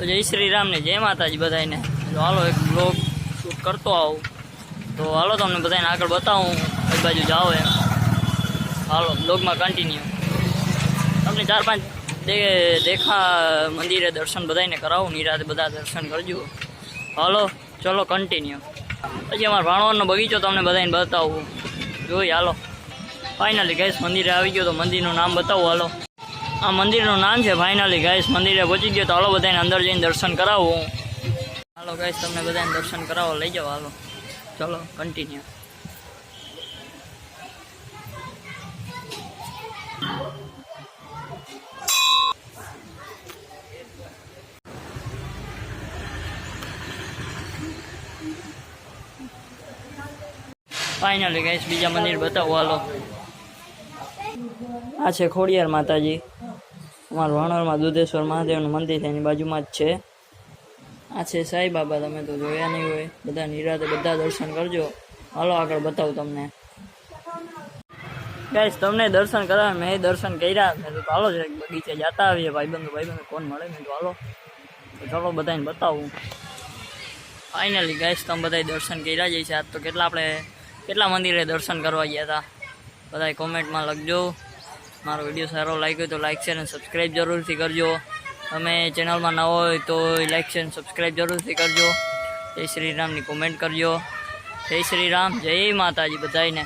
તો જય શ્રી રામને જય માતાજી બધાને તો હાલો એક બ્લોગ શૂટ કરતો આવું. તો હાલો તમને બધાને આગળ બતાવું. એક બાજુ જાઓ એમ. હાલો બ્લોગમાં કન્ટિન્યુ તમને ચાર પાંચ દેખા મંદિરે દર્શન બધાને કરાવું, નિરાતે બધા દર્શન કરજો. હાલો, ચલો કન્ટિન્યુ પછી અમારા ભાણવારનો બગીચો તમને બધાને બતાવું. જોઈ, હાલો. ફાઇનલી ગેસ મંદિરે આવી ગયો તો મંદિરનું નામ બતાવું, હાલો. આ મંદિરનું નામ છે ફાઇનલી ગાઈસ મંદિરે પહોંચી ગયો તો હાલો બધાને અંદર જઈને દર્શન કરાવું હાલો ગાઈસ તમને બધાને દર્શન કરાવો. લઈ જાઓ, હાલો. ચલો કન્ટિન્યુ ફાઇનલી ગાઈસ બીજા મંદિર બતાવો, હાલો. આ છે ખોડિયાર માતાજી. અમારા વાણરમાં દુધેશ્વર મહાદેવનું મંદિર છે, એની બાજુમાં જ છે. આ છે સાંઈ બાબા, તમે તો જોયા નહીં હોય. બધા નિરાતે બધા દર્શન કરજો. હાલો, આગળ બતાવું તમને. ગાઈસ તમને દર્શન કરાવે, મેં દર્શન કર્યા. મેં તો હાલો છે બગીચે જતા આવીએ, ભાઈબંધો ભાઈબંધો, કોણ મળે? મેં તો હાલો. તો ચાલો, બધાને બતાવું. ફાઇનલી ગાઈસ તમે બધા દર્શન કર્યા જઈ છે આજ તો કેટલા આપણે, કેટલા મંદિરે દર્શન કરવા ગયા હતા? બધાય કોમેન્ટમાં લખજો. મારો વીડિયો સારો લાગ્યો તો લાઈક શેર અને સબસ્ક્રાઈબ જરૂરથી કરજો. તમે ચેનલમાં ન હોય તો લાઈક શેર અને સબસ્ક્રાઈબ જરૂરથી કરજો. જય શ્રી રામની કોમેન્ટ કરજો. જય શ્રી રામ, જય માતાજી બધાને